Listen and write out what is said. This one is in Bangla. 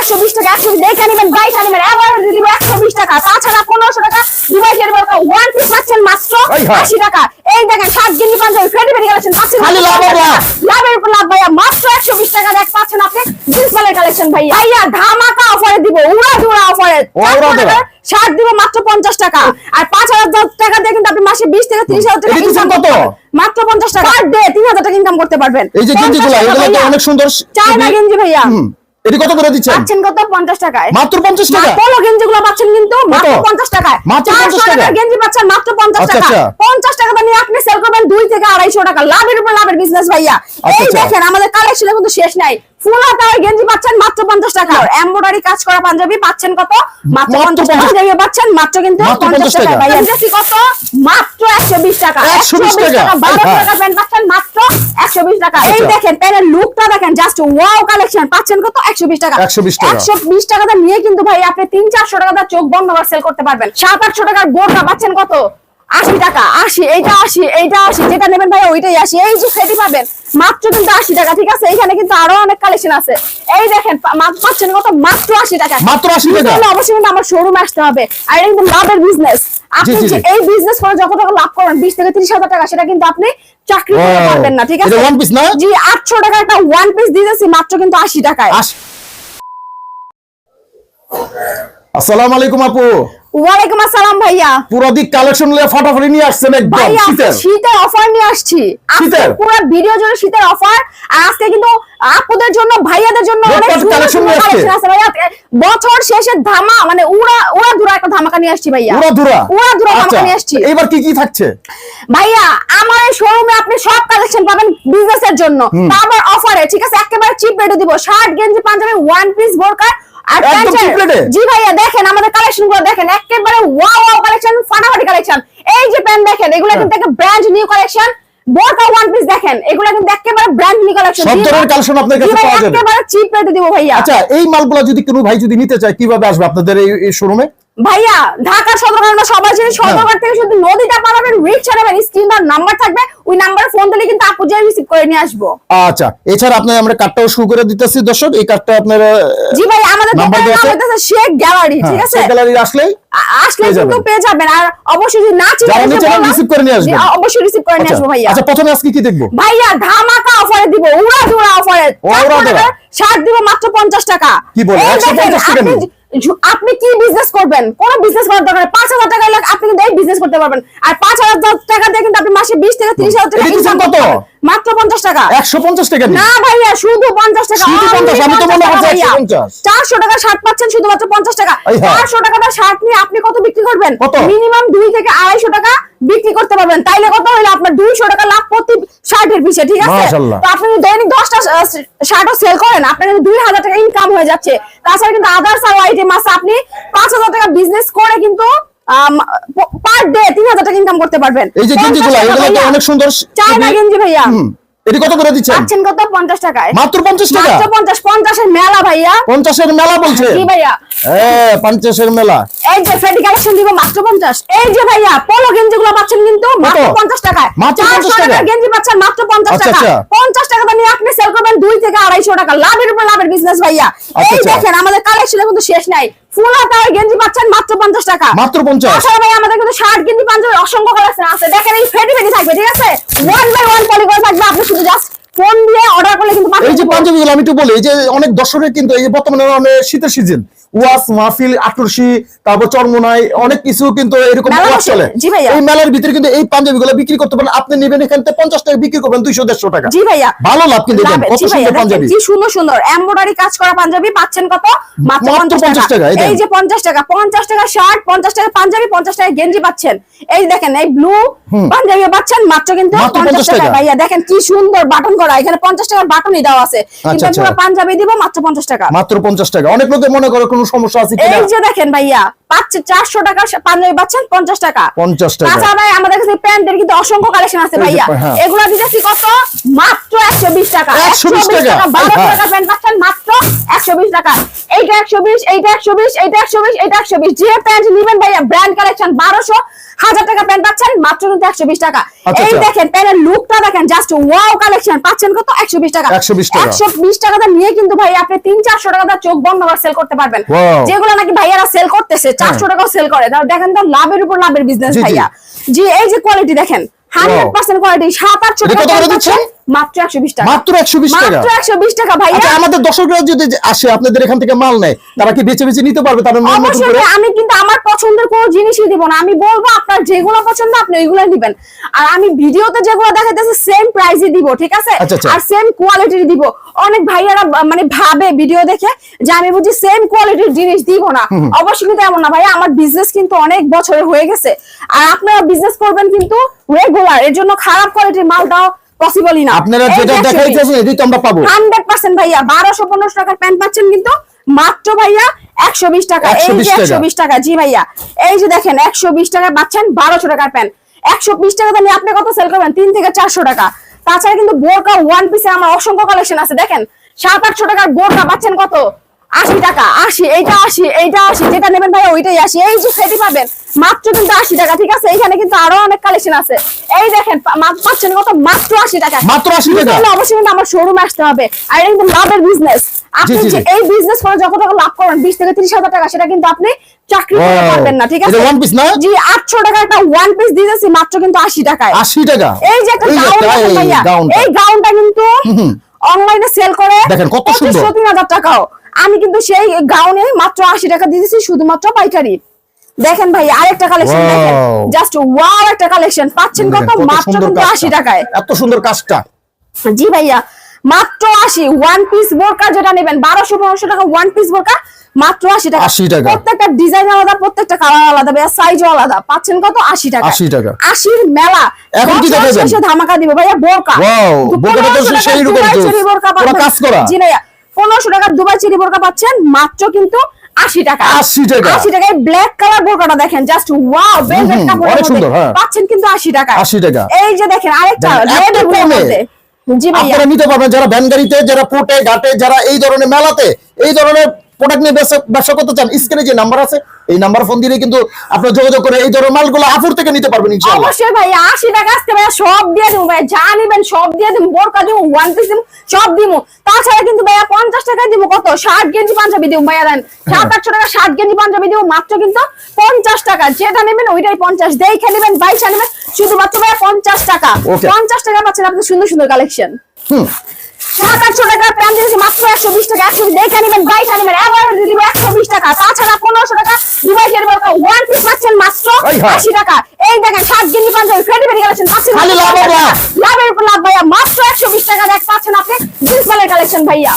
একশো বিশ টাকা একশো দেখে নেবেন বাইশা নেবেন এবার দিব একশো বিশ টাকা। তাছাড়া পনেরোশো টাকা ডিভাইসের ওয়ান পিস পাচ্ছেন মাত্র। আশি টাকা। এই দেখেন সাত পাঞ্জাবি কালেকশন পাচ্ছেন। লাভের উপর লাভ ভাইয়া মাত্র একশো বিশ টাকা দেখ পাচ্ছেন আপনি। জিন্স মালের কালেকশন ভাইয়া। ভাইয়া ধামাকা অফারে দিব উড়া দুরা অফারে উড়া দিব। মাত্র পঞ্চাশ টাকা। আর পাঁচ হাজার টাকা দিয়ে কিন্তু আপনি মাসে বিশ থেকে তিরিশ হাজার টাকা কত? মাত্র পঞ্চাশ টাকা। পার ডে তিন হাজার টাকা ইনকাম করতে পারবেন। এই যে গেঞ্জিগুলো এগুলো ভাইয়া। অনেক সুন্দর চায়না গেঞ্জি ভাইয়া। এটি কত করে দিচ্ছেন? পাচ্ছেন কত? পঞ্চাশ টাকায়। মাত্র পঞ্চাশ টাকা? পোলো গেঞ্জি গুলো পাচ্ছেন কিন্তু মাত্র পঞ্চাশ টাকায়। মাত্র 50 টাকা? গেঞ্জি পাচ্ছেন মাত্র পঞ্চাশ আচ্ছা, টাকা আচ্ছা। পঞ্চাশ টাকা দিয়ে আপনি সেল করবেন 2 থেকে আড়াইশো টাকা। লাভের উপর লাভের বিজনেস ভাইয়া। আচ্ছা, এই। দেখেন আমাদের কালেকশনে কিন্তু শেষ নাই। ফুল হাতার গেঞ্জি পাচ্ছেন মাত্র পঞ্চাশ টাকা। এমব্রয়ডারি কাজ করা পাঞ্জাবি পাচ্ছেন কত? মাত্র পঞ্চাশ টাকা। পাঞ্জাবি পাচ্ছেন মাত্র কিন্তু পঞ্চাশ টাকা। টাকা। কত? মাত্র একশো বিশ টাকা। 120 টাকা। বারো হ্যাঁ। টাকা প্যান্ট পাচ্ছেন মাত্র একশো বিশ টাকা। এই। দেখেন প্যান্টের লুকটা দেখেন জাস্ট ওয়াও কালেকশন পাচ্ছেন কত? একশো বিশ টাকা। 120 টাকা। একশো বিশ টাকাটা নিয়ে কিন্তু ভাই আপনি তিন চারশো টাকা চোখ বন্ধ সেল করতে পারবেন। সাত আটশো টাকার গোটা পাচ্ছেন কত? আশি টাকা আশি এইটা আশি এইটা আশি যেটা নেবেন ভাই ওইটাই আশি। এই যে ফেটি পাবেন মাত্র কিন্তু আশি টাকা ঠিক আছে? এখানে কিন্তু আরও অনেক কালেকশন আছে। এই দেখেন পাচ্ছেন কত? মাত্র আশি টাকা। মাত্র 80 টাকা? অবশ্যই কিন্তু আমার শোরুমে আসতে হবে। আর এটা কিন্তু লাভের বিজনেস আপনি। এই বিজনেস করে যত টাকা লাভ করবেন বিশ থেকে ত্রিশ হাজার টাকা সেটা কিন্তু আপনি চাকরি করতে পারবেন না ঠিক আছে? এটা one piece না? জি আটশো টাকা একটা ওয়ান পিস দিতেছি মাত্র কিন্তু আশি টাকায়। আস- আসসালামু আলাইকুম আপু। ওয়ালাইকুম আসসালাম ভাইয়া। পুরো দিক কালেকশন নিয়ে ফাটাফাটি নিয়ে আসছেন একদম শীতের শীতের অফার নিয়ে আসছি। শীতের? পুরো ভিডিও জুড়ে শীতের অফার আর আজকে কিন্তু আপুদের জন্য ভাইয়াদের জন্য অনেক সুন্দর নিয়ে আসছে। ভাইয়া। বছর শেষের ধামা মানে উড়া উড়া ধুরা একটা ধামাকা নিয়ে আসছি ভাইয়া। উড়া ধুরা উড়া ধুরা আচ্ছা ধামাকা নিয়ে আসছি। এবার কি কি থাকছে? ভাইয়া আমার এই শোরুমে আপনি সব কালেকশন পাবেন বিজনেস এর জন্য। তারপর অফারে ঠিক আছে? একেবারে চিপ রেটে দিব। শার্ট গেঞ্জি পাঞ্জাবি ওয়ান পিস বোরকা আর? জি ভাইয়া দেখেন আমাদের কালেকশনগুলো দেখেন একেবারে ওয়াও ওয়াও কালেকশন ফাটাফাটি কালেকশন এই যে প্যান্ট দেখেন এগুলো হ্যাঁ। কিন্তু একটা ব্র্যান্ড নিউ কালেকশন বোরকা ওয়ান পিস দেখেন এগুলো কিন্তু একেবারে ব্র্যান্ড নিউ কালেকশন সব ধরনের কালেকশন আপনাদের কাছে পাওয়া যাবে। একেবারে চিপ রেটে দেব ভাইয়া আচ্ছা এই মালগুলো যদি কোনো ভাই যদি নিতে চায় কীভাবে আসবে আপনাদের এই শোরুমে ভাইয়া ঢাকা সদরঘাট সবাই জানি হ্যাঁ। সদরঘাট থেকে শুধু নদীটা পারাবেন রিক্সা নেবেন স্ক্রিন নাম্বার থাকবে ওই নাম্বারে ফোন দিলে কিন্তু আপু যে রিসিভ করে নিয়ে আসব আচ্ছা এছাড়া আপনার আমরা কার্ডটাও শুরু করে দিতেছি দর্শক এই কার্ডটা আপনারা জি ভাই আমাদের নাম আছে? শেখ গ্যালারি ঠিক আছে গ্যালারি আসলে আসলে কিন্তু যাবেন। পেয়ে যাবেন আর অবশ্যই যদি না চিনেন নিচে বললাম, receive করে নিয়ে আসবেন। অবশ্যই রিসিভ করে নিয়ে আচ্ছা আসব ভাইয়া আচ্ছা প্রথমে আজকে কি দেখব ভাইয়া ধামাকা অফারে দিব উড়া দুরা অফারে উড়া দুরা। শার্ট দিব মাত্র পঞ্চাশ টাকা কি বলেন? 150 টাকা আপনি কি বিজনেস করবেন? কোন বিজনেস করার দরকার পাঁচ হাজার টাকা হলে আপনি কিন্তু এই বিজনেস করতে পারবেন। আর পাঁচ হাজার টাকা দিয়ে কিন্তু আপনি মাসে বিশ থেকে ত্রিশ হাজার টাকা করতে কত? মাত্র পঞ্চাশ টাকা। একশো পঞ্চাশ টাকা না ভাইয়া শুধু পঞ্চাশ টাকা। শুধু only 50, আমি তো মনে 50 করছি টাকা ভাইয়া। 150 চারশো টাকা শার্ট পাচ্ছেন শুধুমাত্র পঞ্চাশ টাকা। চারশো টাকা শার্ট নিয়ে আপনি কত বিক্রি করবেন? মিনিমাম দুই থেকে আড়াইশো টাকা বিক্রি করতে পারবেন। তাইলে কত হলো আপনার দুইশো টাকা লাভ প্রতি শার্টের পিছে ঠিক আছে? তো আপনি দৈনিক দশটা শার্টও সেল করেন আপনার দুই হাজার ইনকাম হয়ে যাচ্ছে। তাছাড়া কিন্তু আদার্স আরও আইটেম আছে। আপনি পাঁচ হাজার টাকা বিজনেস করে কিন্তু পার ডে তিন হাজার টাকা ইনকাম করতে পারবেন। এই যে গেঞ্জিগুলো এগুলো তো অনেক সুন্দর চায়না না গেঞ্জি ভাইয়া। এটি কত করে দিচ্ছেন? পাচ্ছেন কত? পঞ্চাশ টাকায়। মাত্র পঞ্চাশ টাকা? মাত্র পঞ্চাশ পঞ্চাশের মেলা ভাইয়া। পঞ্চাশের মেলা বলছে জি ভাইয়া। হ্যাঁ পঞ্চাশের মেলা। এই যে ফেডি কালেকশন দিব মাত্র পঞ্চাশ। এই যে ভাইয়া পোলো গেঞ্জি গুলো পাচ্ছেন কিন্তু মাত্র পঞ্চাশ টাকায়। মাত্র 50 টাকা? গেঞ্জি পাচ্ছেন মাত্র পঞ্চাশ আচ্ছা, টাকা আচ্ছা। পঞ্চাশ টাকা দিয়ে আপনি সেল করবেন দুই থেকে আড়াইশো টাকা। লাভের উপর লাভের বিজনেস ভাইয়া। আচ্ছা, এই। দেখেন আমাদের কালেকশনে কিন্তু শেষ নাই। ফুল হাতার গেঞ্জি পাচ্ছেন মাত্র পঞ্চাশ টাকা। মাত্র পঞ্চাশ। আসলে ভাই আমাদের কিন্তু শার্ট গেঞ্জি পাঞ্জাবি অসংখ্য কালেকশন আছে। দেখেন এই ফেডি ফেডি থাকবে ঠিক আছে? ওয়ান বাই ওয়ান পলি করে থাকবে আপনি শুধু জাস্ট ফোন দিয়ে অর্ডার করলে কিন্তু এই যে পাঞ্জাবিগুলো আমি একটু বলি যে অনেক দর্শকের কিন্তু এই যে বর্তমানে মানে শীতের সিজন ওয়াস মাহফিল আটরশি তারপর চরমোনাই অনেক কিছু কিন্তু এরকম চলে। এই মেলার ভিতরে কিন্তু এই পাঞ্জাবিগুলো বিক্রি করতে পারেন। আপনি নেবেন এখান থেকে পঞ্চাশ টাকা বিক্রি করবেন দুইশো দেড়শো টাকা। জি ভাইয়া। ভালো লাভ কিন্তু কত সুন্দর পাঞ্জাবি। কি সুন্দর সুন্দর। এমব্রয়ডারি কাজ করা পাঞ্জাবি পাচ্ছেন কত? মাত্র মাত্র 50 50 টাকা, এই যে 50 টাকা 50 টাকা শার্ট 50 টাকা পাঞ্জাবি 50 টাকা গেঞ্জি পাচ্ছেন। এই দেখেন এই ব্লু পাঞ্জাবি পাচ্ছেন মাত্র কিন্তু মাত্র 50 50 টাকা। ভাইয়া দেখেন কি সুন্দর বাটন করা এখানে 50 টাকার বাটনই দেওয়া আছে কিন্তু আচ্ছা। পাঞ্জাবি দিব মাত্র 50 টাকা মাত্র পঞ্চাশ টাকা অনেক লোকে মনে করে কোনো সমস্যা আছে এই যে দেখেন ভাইয়া পাচ্ছে 400 টাকা পাঞ্জাবি পাচ্ছেন 50 টাকা 50 টাকা। তাছাড়া ভাই আমাদের কাছে প্যান্টের কিন্তু অসংখ্য কালেকশন আছে ভাইয়া হ্যাঁ। এগুলো দিতেছি কত মাত্র 120 টাকা 120 টাকা। বারো হ্যাঁ। টাকা প্যান্ট পাচ্ছেন মাত্র 120 টাকা এইটা একশো বিশ এইটা একশো বিশ এইটা একশো বিশ এইটা একশো বিশ। যে প্যান্ট নিবেন ভাইয়া ব্র্যান্ড কালেকশন বারোশো হাজার টাকা প্যান্ট পাচ্ছেন মাত্র কিন্তু একশো বিশ টাকা। আচ্ছা, এই আচ্ছা। দেখেন প্যান্টের লুকটা দেখেন জাস্ট ওয়াও কালেকশন পাচ্ছেন কত? একশো বিশ টাকা। একশো বিশ টাকাটা নিয়ে কিন্তু ভাই আপনি তিন চারশো টাকা চোখ বন্ধ করে সেল করতে পারবেন। যেগুলো নাকি ভাইয়ারা সেল করতেছে চারশো টাকাও সেল করে। তাহলে দেখেন তো লাভের উপর লাভের বিজনেস। ভাইয়া। জি এই যে কোয়ালিটি দেখেন হান্ড্রেড পার্সেন্ট কোয়ালিটি সাত আটশো টাকা মাত্র একশো বিশ টাকা। মাত্র 120 টাকা? মাত্র টাকা? আচ্ছা আমাদের দর্শকরা যদি আসে আপনাদের এখান থেকে মাল নেয় তারা কি বেছে বেছে নিতে পারবে তারা নতুন অবশ্যই করে? আমি কিন্তু আমার পছন্দের কোনো জিনিসই দিব না। আমি বলব আপনার যেগুলো পছন্দ আপনি ওইগুলো দিবেন। আর আমি ভিডিওতে যেগুলো দেখাইতেছি সেম প্রাইসে দিব ঠিক আছে? আচ্ছা, আচ্ছা। আর সেম কোয়ালিটির দিব। অনেক ভাইয়ারা মানে ভাবে ভিডিও দেখে যে আমি বুঝি সেম কোয়ালিটির জিনিস দিব না। অবশ্যই কিন্তু এমন না ভাইয়া আমার বিজনেস কিন্তু অনেক বছরের হয়ে গেছে। আর আপনারা বিজনেস করবেন কিন্তু রেগুলার এর জন্য খারাপ কোয়ালিটির মালটাও পসিবলই না আপনারা যেটা দেখাইতেছেন এটাই তো আমরা পাবো। হান্ড্রেড পার্সেন্ট ভাইয়া বারোশো পনেরোশো টাকার প্যান্ট পাচ্ছেন কিন্তু মাত্র ভাইয়া একশো বিশ টাকা। এই 120 যে একশো টাকা। বিশ টাকা জি ভাইয়া। এই যে দেখেন একশো বিশ টাকায় পাচ্ছেন বারোশো টাকার প্যান্ট। একশো বিশ টাকা নিয়ে আপনি কত সেল করবেন? তিন থেকে চারশো টাকা। তাছাড়া কিন্তু বোরকা ওয়ান পিসে আমার অসংখ্য কালেকশন আছে দেখেন। সাত আটশো টাকার বোরকা পাচ্ছেন কত? আশি টাকা আশি এইটা আশি এইটা আশি যেটা নেবেন ভাই ওইটাই আসি এই যে সেটি পাবেন মাত্র কিন্তু আশি টাকা ঠিক আছে? এখানে কিন্তু আরও অনেক কালেকশন আছে। এই দেখেন পাচ্ছেন কত? মাত্র আশি টাকা। মাত্র 80 নিতে টাকা? অবশ্যই কিন্তু আমার শোরুমে আসতে হবে। আর এটা কিন্তু লাভের বিজনেস আপনি যে এই বিজনেস করে যত টাকা লাভ করবেন বিশ থেকে ত্রিশ হাজার টাকা সেটা কিন্তু আপনি চাকরি করতে পারবেন না ঠিক আছে? এটা one না? জি আটশো টাকা একটা ওয়ান পিস দিতেছি মাত্র কিন্তু আশি টাকায়। আশি টাকা? এই যে একটা গাউন এই গাউনটা। কিন্তু অনলাইনে সেল করে দেখেন কত সুন্দর। তিন হাজার টাকাও। আমি কিন্তু সেই গাউনে মাত্র আশি টাকা দিয়েছি শুধুমাত্র পাইকারি। দেখেন ভাই আরেকটা কালেকশন. দেখেন। জাস্ট ওয়াও একটা কালেকশন পাচ্ছেন কত? মাত্র কিন্তু আশি টাকায়। এত সুন্দর কাজটা। জি ভাইয়া মাত্র আশি। ওয়ান পিস বোরকা যেটা নেবেন বারোশো পনেরোশো টাকা ওয়ান পিস বোরকা মাত্র আশি টাকা। 80 টাকা। প্রত্যেকটা ডিজাইন আলাদা প্রত্যেকটা কালার আলাদা ভাইয়া সাইজও আলাদা। পাচ্ছেন কত? আশি টাকা। 80 টাকা। আশির মেলা। এখন কি ধামাকা দিব ভাইয়া বোরকা। তো সেই রকম বোরকা কাজ করা। জি ভাইয়া। পনেরোশো টাকার দুবাই চেরি বোরকা পাচ্ছেন মাত্র কিন্তু আশি টাকা 80 টাকা। আশি টাকায় ব্ল্যাক কালার বোরকাটা দেখেন জাস্ট ওয়াও বেলভেট হুম, কাপড়ের মধ্যে। হ্যাঁ। পাচ্ছেন কিন্তু আশি টাকা 80 টাকা। এই যে দেখেন আরেকটা। মধ্যে। আপনারা নিতে পারবেন যারা ভ্যান গাড়িতে যারা পোটে ঘাটে যারা এই ধরনের মেলাতে এই ধরনের প্রোডাক্ট নিয়ে ব্যবসা করতে চান স্ক্রিনে যে নাম্বার আছে এই নাম্বার ফোন দিলে কিন্তু আপনারা যোগাযোগ করে এই ধরনের মালগুলো আপুর থেকে নিতে পারবেন ইনশাআল্লাহ। অবশ্যই ভাই আশি টাকা আসতে ভাই সব দিয়ে দিব ভাই যা নিবেন সব দিয়ে দিব বোরকা দিব ওয়ান পিস দিব সব দিব। তাছাড়া কিন্তু ভাইয়া পঞ্চাশ টাকায় দিব কত? ষাট গেঞ্জি পাঞ্জাবি দিব ভাইয়া দেন। সাত আটশো টাকা ষাট গেঞ্জি পাঞ্জাবি দিব মাত্র কিন্তু পঞ্চাশ টাকা। যেটা নেবেন ওইটাই পঞ্চাশ দেখে নেবেন বাইশা নেবেন শুধুমাত্র ভাইয়া পঞ্চাশ টাকা। Okay. পঞ্চাশ টাকা পাচ্ছেন আপনি সুন্দর সুন্দর কালেকশন হুম। সাত আটশো প্যান্ট দিয়েছি মাত্র একশো বিশ টাকা একশো দেখে নেবেন বাইশা নেবেন এবার দিয়ে দিব একশো বিশ টাকা তাছাড়া পনেরোশো টাকা ডিভাইসের ওয়ান পিস পাচ্ছেন মাত্র। আশি টাকা এই দেখেন সাত গেঞ্জি পাঞ্জাবি ফ্রেডি ফেরি কালেকশন পাচ্ছেন। লাভের উপর লাভ ভাইয়া মাত্র একশো বিশ টাকা দেখ পাচ্ছেন আপনি জিন্স কালেকশন ভাইয়া